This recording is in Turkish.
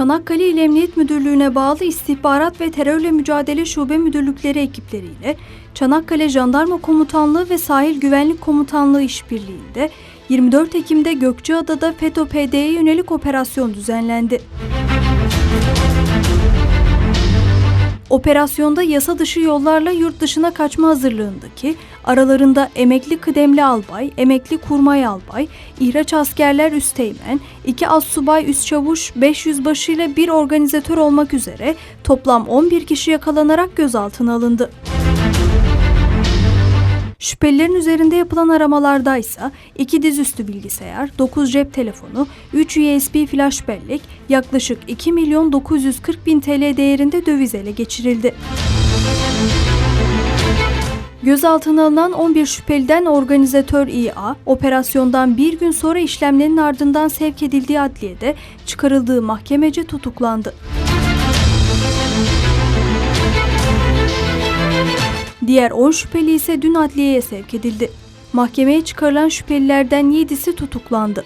Çanakkale İl Emniyet Müdürlüğü'ne bağlı İstihbarat ve Terörle Mücadele Şube Müdürlükleri ekipleriyle Çanakkale Jandarma Komutanlığı ve Sahil Güvenlik Komutanlığı işbirliğinde 24 Ekim'de Gökçeada'da FETÖ-PD'ye yönelik operasyon düzenlendi. Operasyonda yasa dışı yollarla yurt dışına kaçma hazırlığındaki aralarında emekli kıdemli albay, emekli kurmay albay, ihraç askerler üsteğmen, iki assubay üst çavuş, 500 başıyla bir organizatör olmak üzere toplam 11 kişi yakalanarak gözaltına alındı. Şüphelilerin üzerinde yapılan aramalarda ise 2 dizüstü bilgisayar, 9 cep telefonu, 3 USB flash bellek, yaklaşık 2 milyon 940 bin TL değerinde döviz ele geçirildi. Gözaltına alınan 11 şüpheliden organizatör İA, operasyondan bir gün sonra işlemlerin ardından sevk edildiği adliyede çıkarıldığı mahkemece tutuklandı. Diğer 10 şüpheli ise dün adliyeye sevk edildi. Mahkemeye çıkarılan şüphelilerden 7'si tutuklandı.